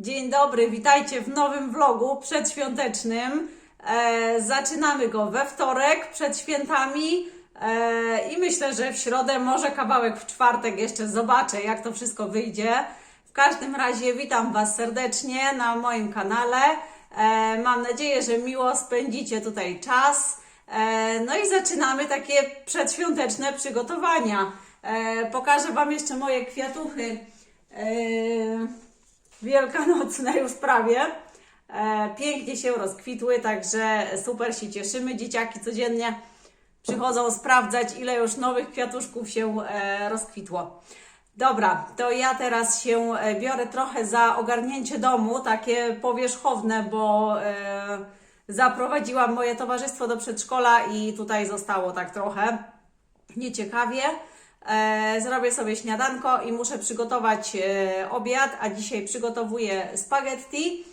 Dzień dobry, witajcie w nowym vlogu przedświątecznym. E, zaczynamy go we wtorek przed świętami e, i myślę, że w środę, może kawałek w czwartek jeszcze zobaczę, jak to wszystko wyjdzie. W każdym razie witam Was serdecznie na moim kanale. E, mam nadzieję, że miło spędzicie tutaj czas. E, no i zaczynamy takie przedświąteczne przygotowania. E, pokażę Wam jeszcze moje kwiatuchy. E, wielkanocne już prawie. E, pięknie się rozkwitły, także super się cieszymy. Dzieciaki codziennie przychodzą sprawdzać, ile już nowych kwiatuszków się e, rozkwitło. Dobra, to ja teraz się e, biorę trochę za ogarnięcie domu, takie powierzchowne, bo zaprowadziłam moje towarzystwo do przedszkola i tutaj zostało tak trochę nieciekawie. E, zrobię sobie śniadanko i muszę przygotować e, obiad, a dzisiaj przygotowuję spaghetti,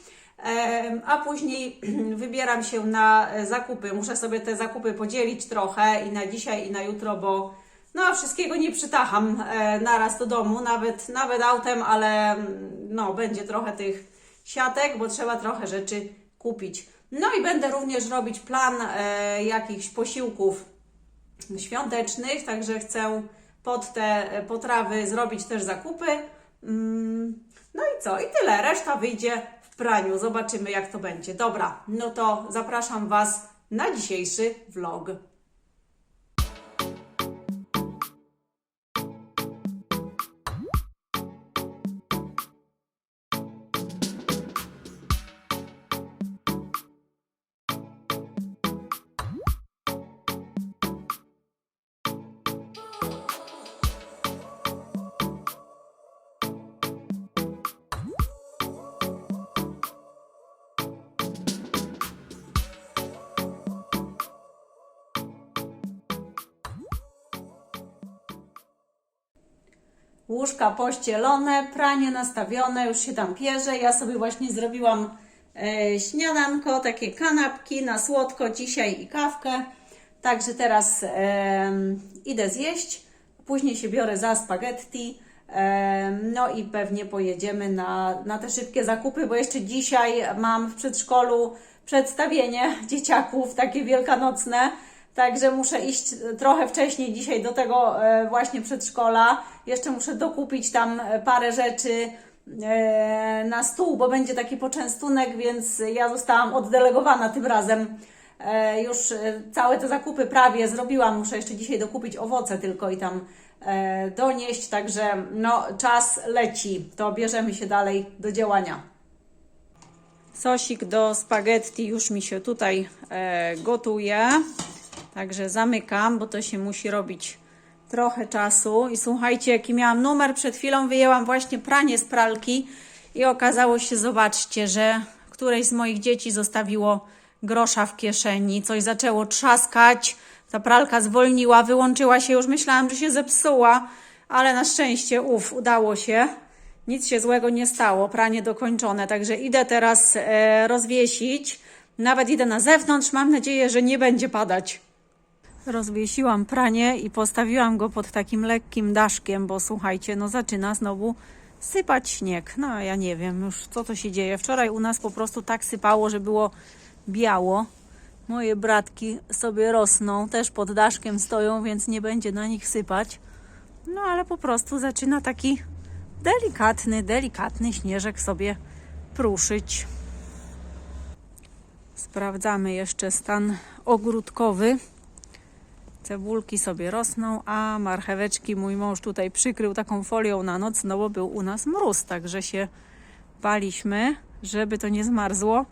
e, a później wybieram się na zakupy. Muszę sobie te zakupy podzielić trochę i na dzisiaj i na jutro, bo no wszystkiego nie przytacham naraz do domu, nawet, nawet autem, ale mm, no będzie trochę tych siatek, bo trzeba trochę rzeczy kupić. No i będę również robić plan e, jakichś posiłków świątecznych, także chcę pod te potrawy zrobić też zakupy. Mm, No i co? I tyle. Reszta wyjdzie w praniu. Zobaczymy, jak to będzie. Dobra, no to zapraszam Was na dzisiejszy vlog. Łóżka pościelone, pranie nastawione, już się tam pierze. Ja sobie właśnie zrobiłam e, śniadanko, takie kanapki na słodko dzisiaj i kawkę. Także teraz e, idę zjeść, później się biorę za spaghetti. No i pewnie pojedziemy na, na te szybkie zakupy, bo jeszcze dzisiaj mam w przedszkolu przedstawienie dzieciaków, takie wielkanocne. Także muszę iść trochę wcześniej dzisiaj do tego e, właśnie przedszkola. Jeszcze muszę dokupić tam e, parę rzeczy e, na stół, bo będzie taki poczęstunek, więc ja zostałam oddelegowana tym razem. E, Już e, całe te zakupy prawie zrobiłam. Muszę jeszcze dzisiaj dokupić owoce tylko i tam e, donieść. Także no, czas leci. To bierzemy się dalej do działania. Sosik do spaghetti już mi się tutaj e, gotuje. Także zamykam, bo to się musi robić trochę czasu. I słuchajcie, jaki miałam numer, przed chwilą wyjęłam właśnie pranie z pralki i okazało się, zobaczcie, że któreś z moich dzieci zostawiło grosza w kieszeni, coś zaczęło trzaskać, ta pralka zwolniła, wyłączyła się, już myślałam, że się zepsuła, ale na szczęście, uf, udało się. Nic się złego nie stało, pranie dokończone, także idę teraz e, rozwiesić. Nawet idę na zewnątrz, mam nadzieję, że nie będzie padać. Rozwiesiłam pranie i postawiłam go pod takim lekkim daszkiem, bo słuchajcie, no zaczyna znowu sypać śnieg. No ja nie wiem już co to się dzieje. Wczoraj u nas po prostu tak sypało, że było biało. Moje bratki sobie rosną, też pod daszkiem stoją, więc nie będzie na nich sypać. No ale po prostu zaczyna taki delikatny, delikatny śnieżek sobie pruszyć. Sprawdzamy jeszcze stan ogródkowy. Cebulki sobie rosną, a marcheweczki mój mąż tutaj przykrył taką folią na noc, no bo był u nas mróz, także się baliśmy, żeby to nie zmarzło.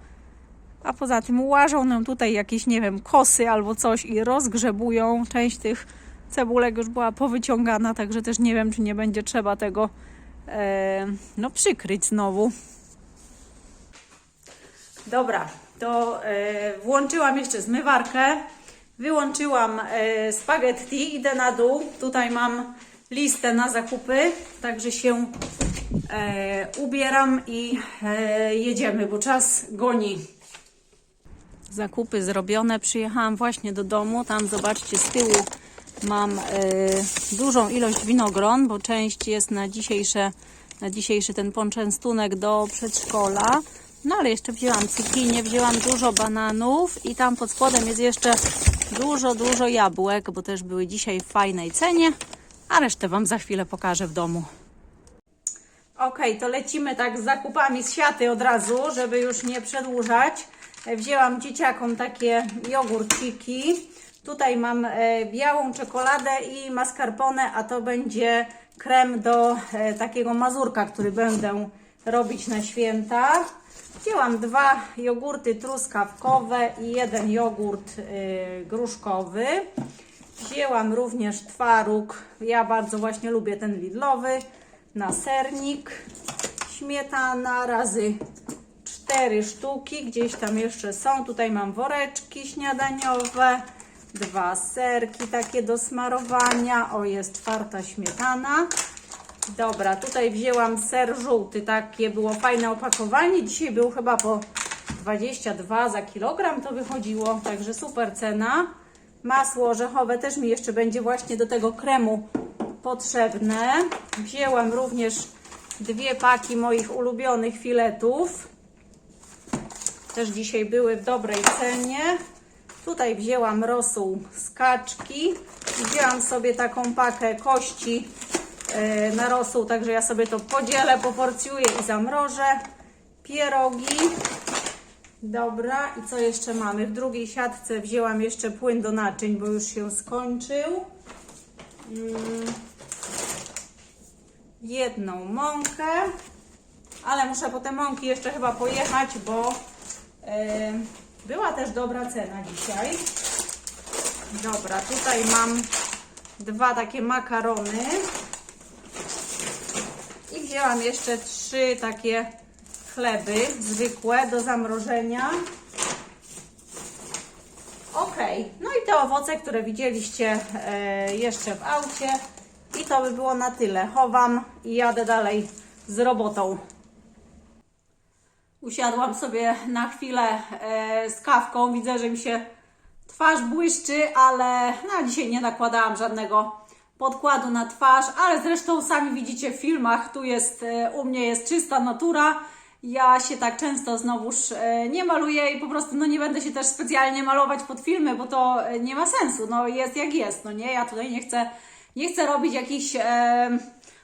A poza tym łażą nam tutaj jakieś, nie wiem, kosy albo coś i rozgrzebują. Część tych cebulek już była powyciągana, także też nie wiem, czy nie będzie trzeba tego e, no, przykryć znowu. Dobra, to e, włączyłam jeszcze zmywarkę. Wyłączyłam e, spaghetti, idę na dół. Tutaj mam listę na zakupy, także się e, ubieram i e, jedziemy, bo czas goni. Zakupy zrobione, przyjechałam właśnie do domu. Tam zobaczcie z tyłu mam dużą ilość winogron, bo część jest na dzisiejsze na dzisiejszy ten poczęstunek do przedszkola. No ale jeszcze wzięłam cukinię, wzięłam dużo bananów i tam pod spodem jest jeszcze dużo, dużo jabłek, bo też były dzisiaj w fajnej cenie, a resztę Wam za chwilę pokażę w domu. Ok, to lecimy tak z zakupami z siaty od razu, żeby już nie przedłużać. Wzięłam dzieciakom takie jogurciki. Tutaj mam e, białą czekoladę i mascarpone, a to będzie krem do e, takiego mazurka, który będę robić na święta. Wzięłam dwa jogurty truskawkowe i jeden jogurt e, gruszkowy. Wzięłam również twaróg. Ja bardzo właśnie lubię ten lidlowy. Na sernik. Śmietana razy cztery sztuki. Gdzieś tam jeszcze są. Tutaj mam woreczki śniadaniowe. Dwa serki takie do smarowania. O, jest czwarta śmietana. Dobra, tutaj wzięłam ser żółty. Takie było fajne opakowanie. Dzisiaj był chyba po 22 za kilogram to wychodziło. Także super cena. Masło orzechowe też mi jeszcze będzie właśnie do tego kremu potrzebne. Wzięłam również dwie paki moich ulubionych filetów. Też dzisiaj były w dobrej cenie. Tutaj wzięłam rosół z kaczki. Wzięłam sobie taką pakę kości na rosół, także ja sobie to podzielę, poporcjuję i zamrożę. Pierogi. Dobra, i co jeszcze mamy? W drugiej siatce wzięłam jeszcze płyn do naczyń, bo już się skończył. Mm. Jedną mąkę, ale muszę po te mąki jeszcze chyba pojechać, bo e, była też dobra cena dzisiaj. Dobra, tutaj mam dwa takie makarony wzięłam jeszcze trzy takie chleby zwykłe do zamrożenia. Ok, no i te owoce, które widzieliście e, jeszcze w aucie. I to by było na tyle. Chowam i jadę dalej z robotą. Usiadłam sobie na chwilę e, z kawką. Widzę, że mi się twarz błyszczy, ale no, dzisiaj nie nakładałam żadnego podkładu na twarz, ale zresztą sami widzicie w filmach, tu jest, e, u mnie jest czysta natura. Ja się tak często znowuż e, nie maluję i po prostu no nie będę się też specjalnie malować pod filmy, bo to e, nie ma sensu. No jest jak jest, no nie? Ja tutaj nie chcę, nie chcę robić jakichś e,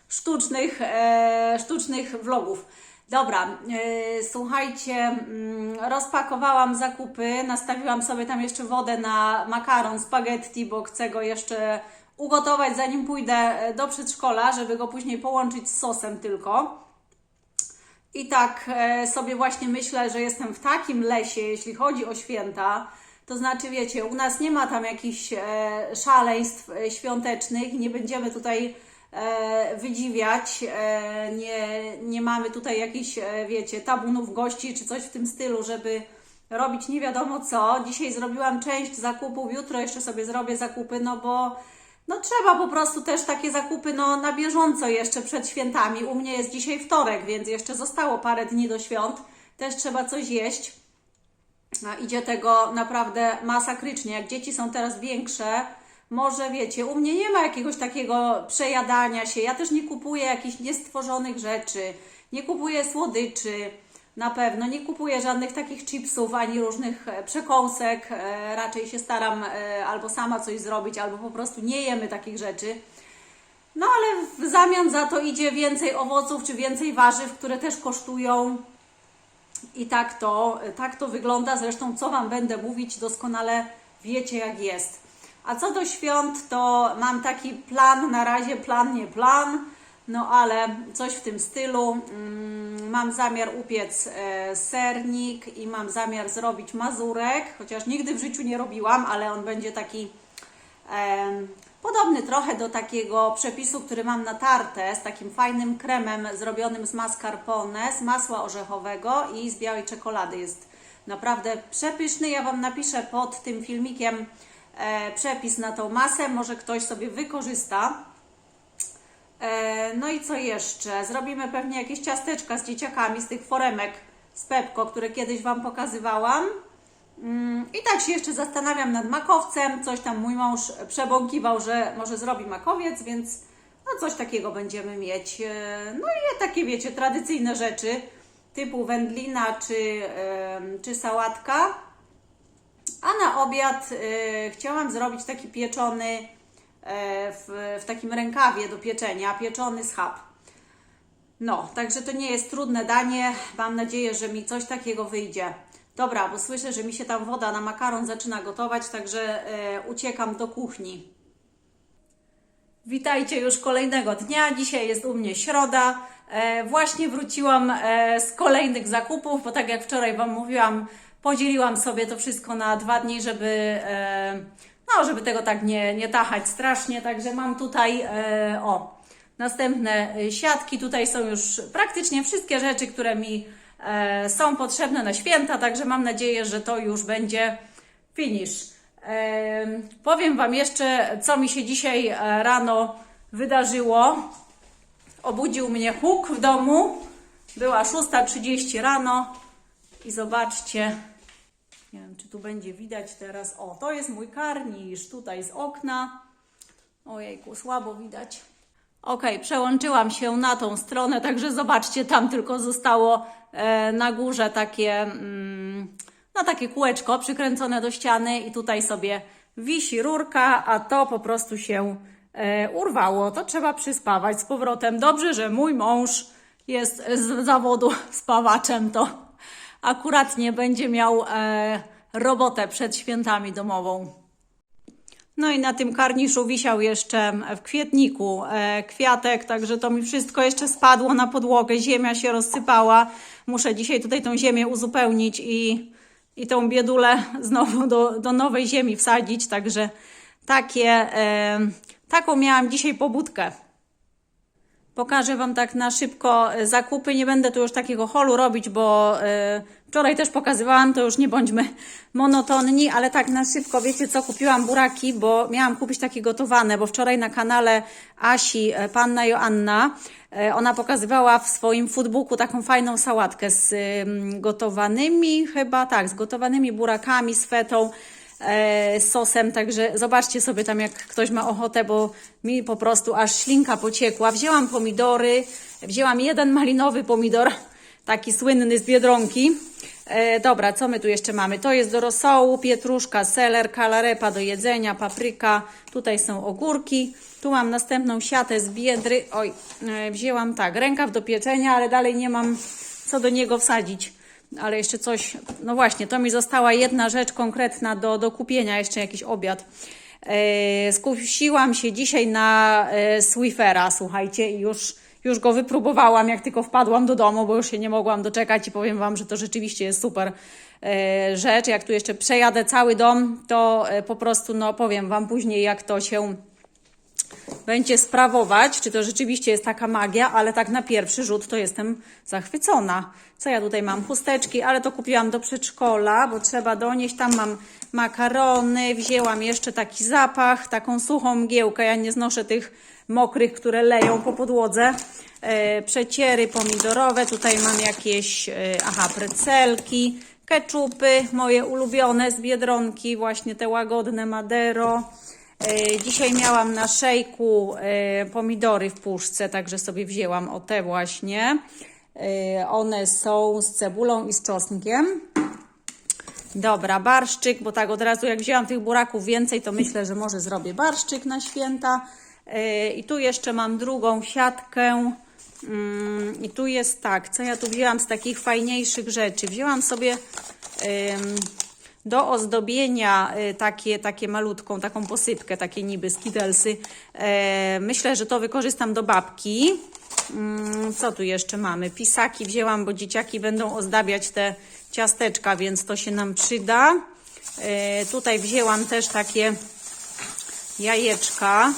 sztucznych, e, sztucznych vlogów. Dobra, słuchajcie, mm, rozpakowałam zakupy, nastawiłam sobie tam jeszcze wodę na makaron spaghetti, bo chcę go jeszcze ugotować zanim pójdę e, do przedszkola, żeby go później połączyć z sosem tylko. I tak e, sobie właśnie myślę, że jestem w takim lesie, jeśli chodzi o święta. To znaczy, wiecie, u nas nie ma tam jakichś e, szaleństw świątecznych, nie będziemy tutaj wydziwiać, nie, nie mamy tutaj jakichś, wiecie, tabunów gości czy coś w tym stylu, żeby robić nie wiadomo co. Dzisiaj zrobiłam część zakupów, jutro jeszcze sobie zrobię zakupy, no bo no trzeba po prostu też takie zakupy no, na bieżąco jeszcze przed świętami. U mnie jest dzisiaj wtorek, więc jeszcze zostało parę dni do świąt. Też trzeba coś jeść. A idzie tego naprawdę masakrycznie. Jak dzieci są teraz większe, może wiecie, u mnie nie ma jakiegoś takiego przejadania się. Ja też nie kupuję jakichś niestworzonych rzeczy, nie kupuję słodyczy. Na pewno nie kupuję żadnych takich chipsów ani różnych e, przekąsek. E, Raczej się staram e, albo sama coś zrobić, albo po prostu nie jemy takich rzeczy. No ale w zamian za to idzie więcej owoców czy więcej warzyw, które też kosztują. I tak to, tak to wygląda. Zresztą, co Wam będę mówić, doskonale wiecie, jak jest. A co do świąt, to mam taki plan, na razie plan, nie plan, no ale coś w tym stylu. Mm, Mam zamiar upiec e, sernik i mam zamiar zrobić mazurek, chociaż nigdy w życiu nie robiłam, ale on będzie taki podobny trochę do takiego przepisu, który mam na tartę z takim fajnym kremem zrobionym z mascarpone, z masła orzechowego i z białej czekolady. Jest naprawdę przepyszny. Ja Wam napiszę pod tym filmikiem e, przepis na tą masę, może ktoś sobie wykorzysta. E, No i co jeszcze? Zrobimy pewnie jakieś ciasteczka z dzieciakami z tych foremek z Pepko, które kiedyś Wam pokazywałam. Mm, I tak się jeszcze zastanawiam nad makowcem. Coś tam mój mąż przebąkiwał, że może zrobi makowiec, więc no coś takiego będziemy mieć. E, No i takie, wiecie, tradycyjne rzeczy typu wędlina czy, czy sałatka. A na obiad e, chciałam zrobić taki pieczony w, w takim rękawie do pieczenia, pieczony schab. No, także to nie jest trudne danie. Mam nadzieję, że mi coś takiego wyjdzie. Dobra, bo słyszę, że mi się tam woda na makaron zaczyna gotować, także e, uciekam do kuchni. Witajcie już kolejnego dnia. Dzisiaj jest u mnie środa. E, właśnie wróciłam e, z kolejnych zakupów, bo tak jak wczoraj Wam mówiłam, podzieliłam sobie to wszystko na dwa dni, żeby, e, no, żeby tego tak nie, nie tachać strasznie. Także mam tutaj, e, o, następne e, siatki. Tutaj są już praktycznie wszystkie rzeczy, które mi e, są potrzebne na święta, także mam nadzieję, że to już będzie finish. Em, Powiem Wam jeszcze, co mi się dzisiaj e, rano wydarzyło. Obudził mnie huk w domu. Była 6.30 rano i zobaczcie, nie wiem, czy tu będzie widać teraz. O, to jest mój karnisz tutaj z okna. Ojejku, słabo widać. Ok, przełączyłam się na tą stronę, także zobaczcie, tam tylko zostało e, na górze takie, mm, no takie kółeczko przykręcone do ściany i tutaj sobie wisi rurka, a to po prostu się e, urwało. To trzeba przyspawać z powrotem. Dobrze, że mój mąż jest z zawodu spawaczem, to akurat nie będzie miał e, robotę przed świętami domową. No i na tym karniszu wisiał jeszcze w kwietniku e, kwiatek, także to mi wszystko jeszcze spadło na podłogę, ziemia się rozsypała. Muszę dzisiaj tutaj tą ziemię uzupełnić i, i tą biedulę znowu do, do nowej ziemi wsadzić, także takie, e, taką miałam dzisiaj pobudkę. Pokażę Wam tak na szybko e, zakupy. Nie będę tu już takiego holu robić, bo e, wczoraj też pokazywałam, to już nie bądźmy monotonni, ale tak na szybko, wiecie co, kupiłam buraki, bo miałam kupić takie gotowane, bo wczoraj na kanale Asi, e, panna Joanna, ona pokazywała w swoim foodbooku taką fajną sałatkę z ym, gotowanymi, chyba tak, z gotowanymi burakami, z fetą sosem, także zobaczcie sobie tam, jak ktoś ma ochotę, bo mi po prostu aż ślinka pociekła. Wzięłam pomidory, wzięłam jeden malinowy pomidor, taki słynny z Biedronki. E, dobra, co my tu jeszcze mamy? To jest do rosołu, pietruszka, seler, kalarepa do jedzenia, papryka, tutaj są ogórki. Tu mam następną siatę z biedry. Oj, e, wzięłam tak, rękaw do pieczenia, ale dalej nie mam co do niego wsadzić ale jeszcze coś, no właśnie, to mi została jedna rzecz konkretna do, do kupienia, jeszcze jakiś obiad. E, skusiłam się dzisiaj na e, Swifera, słuchajcie, i już, już go wypróbowałam, jak tylko wpadłam do domu, bo już się nie mogłam doczekać i powiem Wam, że to rzeczywiście jest super e, rzecz. Jak tu jeszcze przejadę cały dom, to po prostu, no powiem Wam później, jak to się będzie sprawować, czy to rzeczywiście jest taka magia, ale tak na pierwszy rzut to jestem zachwycona. Co ja tutaj mam? Chusteczki, ale to kupiłam do przedszkola, bo trzeba donieść. Tam mam makarony, wzięłam jeszcze taki zapach, taką suchą mgiełkę. Ja nie znoszę tych mokrych, które leją po podłodze. E, przeciery pomidorowe, tutaj mam jakieś, e, aha, precelki, keczupy, moje ulubione z Biedronki, właśnie te łagodne Madero. E, Dzisiaj miałam na szejku e, pomidory w puszce, także sobie wzięłam o te właśnie. E, One są z cebulą i z czosnkiem. Dobra, barszczyk, bo tak od razu jak wzięłam tych buraków więcej, to myślę, że może zrobię barszczyk na święta. I tu jeszcze mam drugą siatkę. Mm, I tu jest tak, co ja tu wzięłam z takich fajniejszych rzeczy? Wzięłam sobie do ozdobienia y, takie, takie malutką, taką posypkę, takie niby skidelsy. E, myślę, że to wykorzystam do babki. Mm, Co tu jeszcze mamy? Pisaki wzięłam, bo dzieciaki będą ozdabiać te ciasteczka, więc to się nam przyda. E, Tutaj wzięłam też takie jajeczka.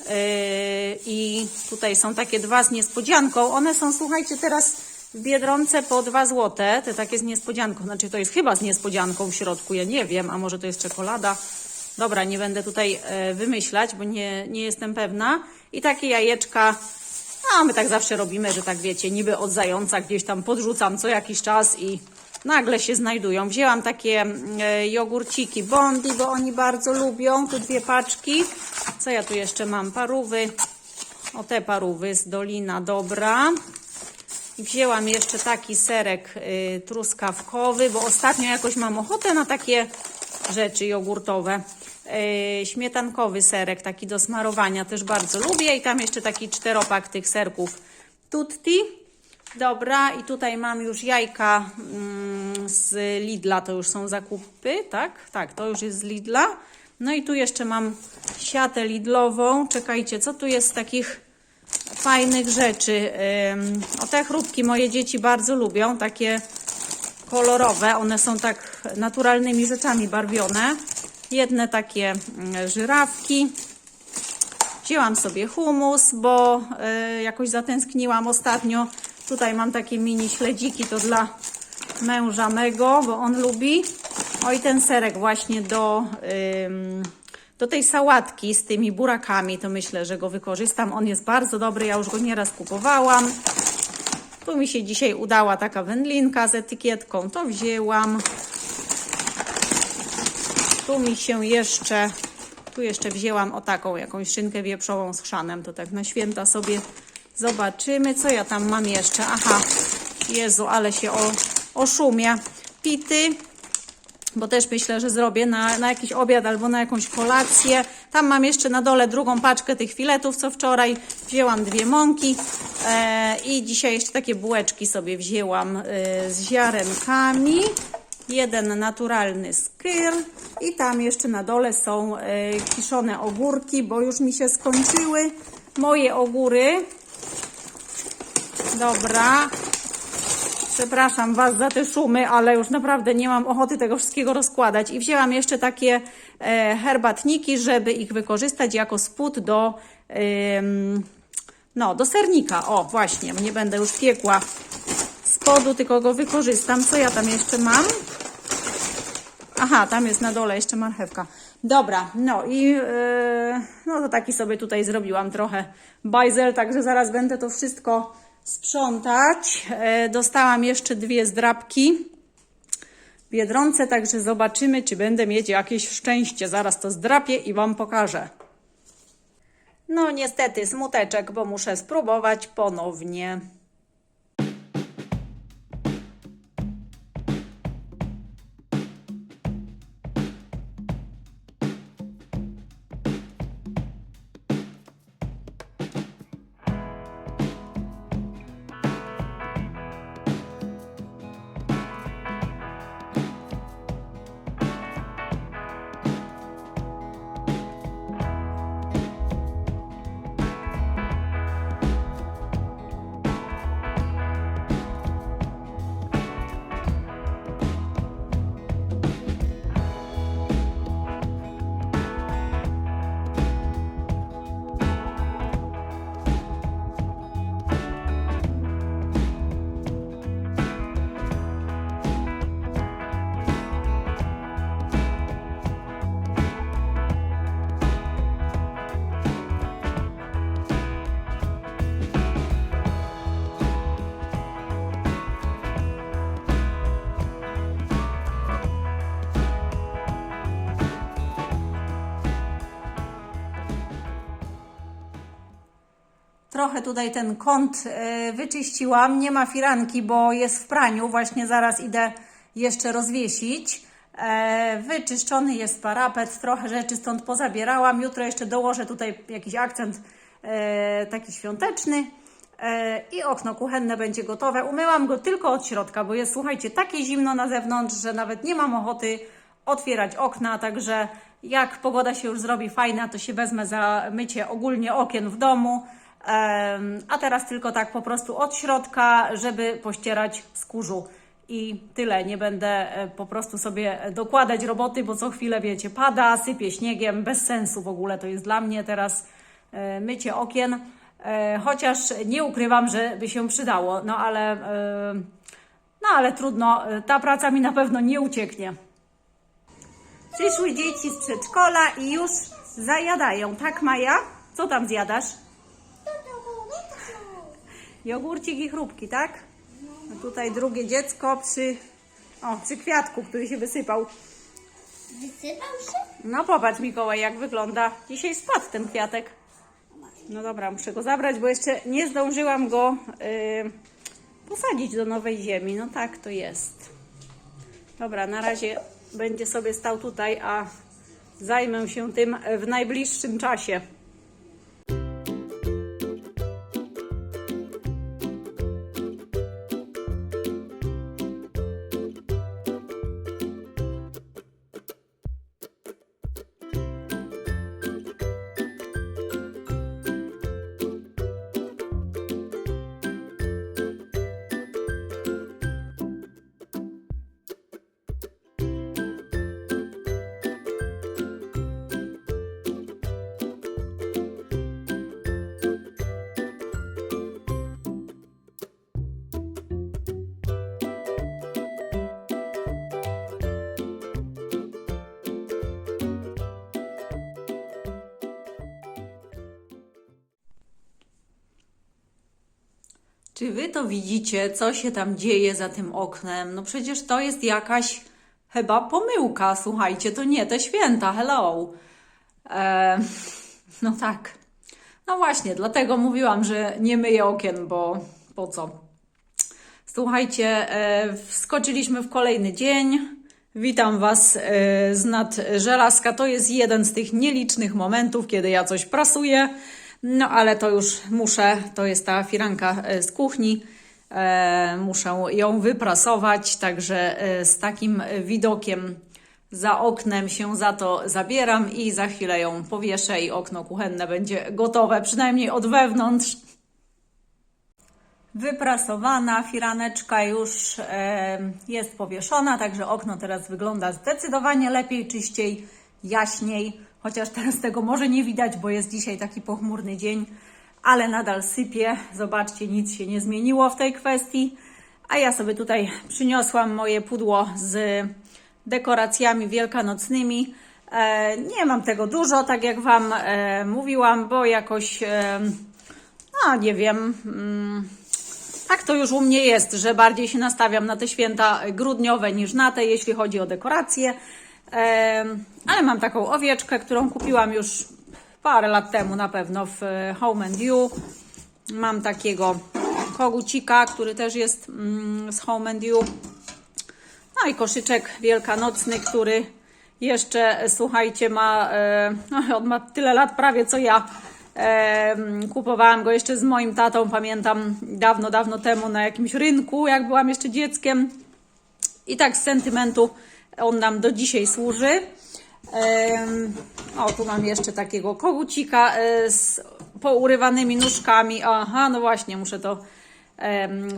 Yy, I tutaj są takie dwa z niespodzianką. One są, słuchajcie, teraz w Biedronce po 2 złote. Te takie z niespodzianką. Znaczy to jest chyba z niespodzianką w środku, ja nie wiem, a może to jest czekolada. Dobra, nie będę tutaj e, wymyślać, bo nie, nie jestem pewna. I takie jajeczka. A my tak zawsze robimy, że tak wiecie, niby od zająca gdzieś tam podrzucam co jakiś czas i nagle się znajdują. Wzięłam takie e, jogurciki Bondi, bo oni bardzo lubią. Tu dwie paczki. Co ja tu jeszcze mam? Parówy. O te parówy z Dolina Dobra. Wzięłam jeszcze taki serek y, truskawkowy, bo ostatnio jakoś mam ochotę na takie rzeczy jogurtowe. Y, śmietankowy serek, taki do smarowania, też bardzo lubię. I tam jeszcze taki czteropak tych serków tutti. Dobra, i tutaj mam już jajka mm, z Lidla, to już są zakupy, tak? Tak, to już jest z Lidla. No i tu jeszcze mam siatę Lidlową. Czekajcie, co tu jest z takich fajnych rzeczy? O te chrupki moje dzieci bardzo lubią, takie kolorowe. One są tak naturalnymi rzeczami barwione. Jedne takie mm, żyrawki. Wzięłam sobie humus, bo y, jakoś zatęskniłam ostatnio. Tutaj mam takie mini śledziki, to dla męża mego, bo on lubi. O i ten serek właśnie do, ym, do tej sałatki z tymi burakami, to myślę, że go wykorzystam. On jest bardzo dobry, ja już go nieraz kupowałam. Tu mi się dzisiaj udała taka wędlinka z etykietką, to wzięłam. Tu mi się jeszcze, tu jeszcze wzięłam o taką jakąś szynkę wieprzową z chrzanem, to tak na święta sobie zobaczymy, co ja tam mam jeszcze. Aha, Jezu, ale się o, oszumia. Pity, bo też myślę, że zrobię na, na jakiś obiad albo na jakąś kolację. Tam mam jeszcze na dole drugą paczkę tych filetów, co wczoraj wzięłam dwie mąki e, i dzisiaj jeszcze takie bułeczki sobie wzięłam e, z ziarenkami. Jeden naturalny skyr i tam jeszcze na dole są e, kiszone ogórki, bo już mi się skończyły moje ogóry. Dobra, Przepraszam Was za te szumy, ale już naprawdę nie mam ochoty tego wszystkiego rozkładać. I wzięłam jeszcze takie e, herbatniki, żeby ich wykorzystać jako spód do, ym, no, do sernika. O, właśnie, nie będę już piekła spodu, tylko go wykorzystam. Co ja tam jeszcze mam? Aha, tam jest na dole jeszcze marchewka. Dobra, no i yy, no to taki sobie tutaj zrobiłam trochę bajzel, także zaraz będę to wszystko sprzątać. E, dostałam jeszcze dwie zdrabki Biedronce, także zobaczymy, czy będę mieć jakieś szczęście. Zaraz to zdrapię i Wam pokażę. No niestety smuteczek, bo muszę spróbować ponownie. Trochę tutaj ten kąt e, wyczyściłam. Nie ma firanki, bo jest w praniu. Właśnie zaraz idę jeszcze rozwiesić. E, Wyczyszczony jest parapet. Trochę rzeczy stąd pozabierałam. Jutro jeszcze dołożę tutaj jakiś akcent e, taki świąteczny. E, I okno kuchenne będzie gotowe. Umyłam go tylko od środka, bo jest, słuchajcie, takie zimno na zewnątrz, że nawet nie mam ochoty otwierać okna. Także jak pogoda się już zrobi fajna, to się wezmę za mycie ogólnie okien w domu. A teraz tylko tak po prostu od środka, żeby pościerać z kurzu. I tyle, nie będę e, po prostu sobie dokładać roboty, bo co chwilę, wiecie, pada, sypie śniegiem, bez sensu w ogóle to jest dla mnie teraz e, mycie okien. E, Chociaż nie ukrywam, że by się przydało, no ale, no ale trudno, ta praca mi na pewno nie ucieknie. Przyszły dzieci z przedszkola i już zajadają, tak Maja? Co tam zjadasz? Jogurcik i chrupki, tak? A tutaj drugie dziecko przy, o, przy kwiatku, który się wysypał. Wysypał się? No popatrz Mikołaj, jak wygląda. Dzisiaj spadł ten kwiatek. No dobra, muszę go zabrać, bo jeszcze nie zdążyłam go yy, posadzić do nowej ziemi. No tak to jest. Dobra, na razie będzie sobie stał tutaj, a zajmę się tym w najbliższym czasie. Czy wy to widzicie, co się tam dzieje za tym oknem? No przecież to jest jakaś chyba pomyłka, słuchajcie, to nie te święta, hello. E, no tak. No właśnie, dlatego mówiłam, że nie myję okien, bo po co? Słuchajcie, e, wskoczyliśmy w kolejny dzień. Witam Was e, z nad żelazka. To jest jeden z tych nielicznych momentów, kiedy ja coś prasuję. No ale to już muszę, to jest ta firanka e, z kuchni. E, muszę ją wyprasować, także e, z takim widokiem za oknem się za to zabieram i za chwilę ją powieszę i okno kuchenne będzie gotowe, przynajmniej od wewnątrz. Wyprasowana firaneczka już jest powieszona, także okno teraz wygląda zdecydowanie lepiej, czyściej, jaśniej. Chociaż teraz tego może nie widać, bo jest dzisiaj taki pochmurny dzień, ale nadal sypie. Zobaczcie, nic się nie zmieniło w tej kwestii. A ja sobie tutaj przyniosłam moje pudło z dekoracjami wielkanocnymi. E, nie mam tego dużo, tak jak Wam e, mówiłam, bo jakoś, e, no nie wiem, mm, tak to już u mnie jest, że bardziej się nastawiam na te święta grudniowe niż na te, jeśli chodzi o dekoracje. Ale mam taką owieczkę, którą kupiłam już parę lat temu na pewno w e, Home and You. Mam takiego kogucika, który też jest mm, z Home and You. No i koszyczek wielkanocny, który jeszcze, słuchajcie, ma, e, no, on ma tyle lat prawie co ja. E, kupowałam go jeszcze z moim tatą, pamiętam dawno, dawno temu na jakimś rynku, jak byłam jeszcze dzieckiem. I tak z sentymentu on nam do dzisiaj służy. O, tu mam jeszcze takiego kogucika e, z pourywanymi nóżkami. Aha, no właśnie, muszę to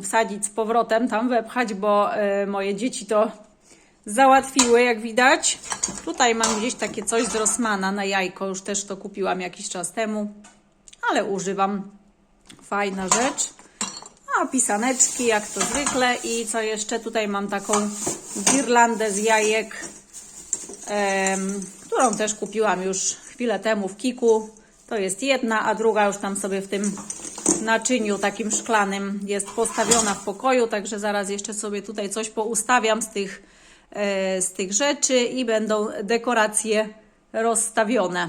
wsadzić z powrotem, tam wepchać, bo e, moje dzieci to załatwiły, jak widać. Tutaj mam gdzieś takie coś z Rossmana na jajko, już też to kupiłam jakiś czas temu, ale używam. Fajna rzecz. A pisaneczki, jak to zwykle. I co jeszcze? Tutaj mam taką girlandę z jajek, em, którą też kupiłam już chwilę temu w Kiku. To jest jedna, a druga już tam sobie w tym naczyniu takim szklanym jest postawiona w pokoju, także zaraz jeszcze sobie tutaj coś poustawiam z tych, e, z tych rzeczy i będą dekoracje rozstawione.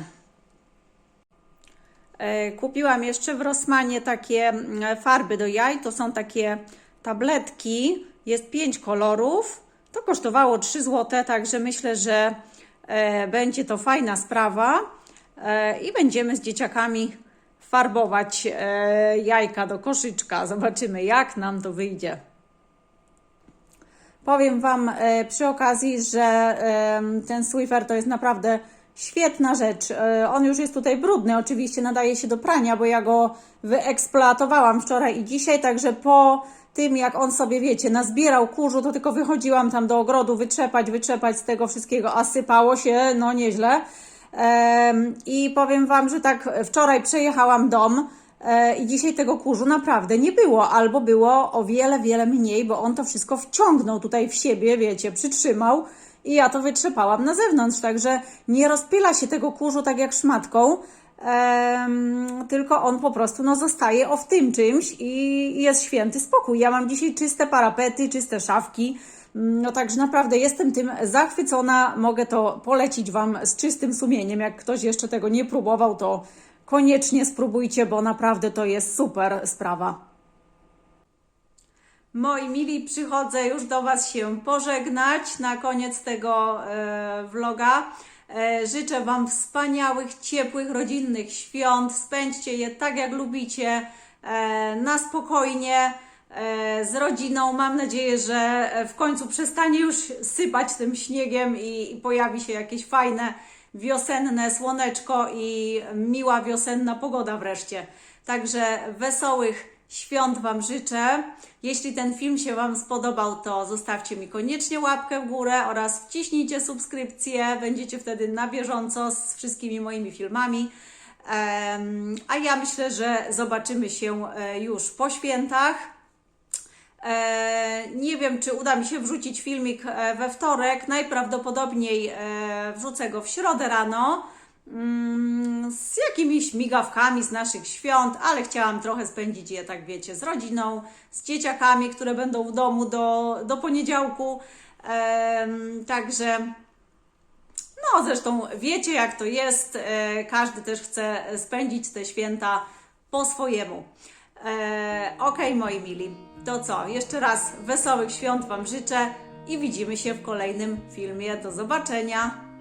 E, Kupiłam jeszcze w Rossmanie takie mm, farby do jaj. To są takie tabletki. Jest pięć kolorów. To kosztowało 3 zł, także myślę, że e, będzie to fajna sprawa. E, I będziemy z dzieciakami farbować e, jajka do koszyczka. Zobaczymy, jak nam to wyjdzie. Powiem Wam przy okazji, że ten Swiffer to jest naprawdę świetna rzecz. On już jest tutaj brudny, oczywiście nadaje się do prania, bo ja go wyeksploatowałam wczoraj i dzisiaj, także po tym jak on sobie, wiecie, nazbierał kurzu, to tylko wychodziłam tam do ogrodu wytrzepać, wytrzepać z tego wszystkiego, a sypało się, no nieźle. I powiem Wam, że tak wczoraj przejechałam dom, E, I dzisiaj tego kurzu naprawdę nie było, albo było o wiele, wiele mniej, bo on to wszystko wciągnął tutaj w siebie, wiecie, przytrzymał. I ja to wytrzepałam na zewnątrz, także nie rozpyla się tego kurzu tak jak szmatką, em, tylko on po prostu no, zostaje o w tym czymś i jest święty spokój. Ja mam dzisiaj czyste parapety, czyste szafki, no także naprawdę jestem tym zachwycona, mogę to polecić Wam z czystym sumieniem. Jak ktoś jeszcze tego nie próbował, to koniecznie spróbujcie, bo naprawdę to jest super sprawa. Moi mili, przychodzę już do Was się pożegnać na koniec tego e, vloga. E, życzę Wam wspaniałych, ciepłych, rodzinnych świąt. Spędźcie je tak, jak lubicie, e, na spokojnie, e, z rodziną. Mam nadzieję, że w końcu przestanie już sypać tym śniegiem i, i pojawi się jakieś fajne, wiosenne słoneczko i miła wiosenna pogoda wreszcie. Także wesołych świąt Wam życzę. Jeśli ten film się Wam spodobał, to zostawcie mi koniecznie łapkę w górę oraz wciśnijcie subskrypcję. Będziecie wtedy na bieżąco z wszystkimi moimi filmami. A ja myślę, że zobaczymy się e, już po świętach. E, Nie wiem, czy uda mi się wrzucić filmik e, we wtorek. Najprawdopodobniej wrzucę go w środę rano z jakimiś migawkami z naszych świąt, ale chciałam trochę spędzić je, tak wiecie, z rodziną, z dzieciakami, które będą w domu do, do poniedziałku. Em, Także. No, zresztą wiecie, jak to jest. E, każdy też chce spędzić te święta po swojemu. E, Okej, moi mili. To co? Jeszcze raz wesołych świąt Wam życzę i widzimy się w kolejnym filmie. Do zobaczenia.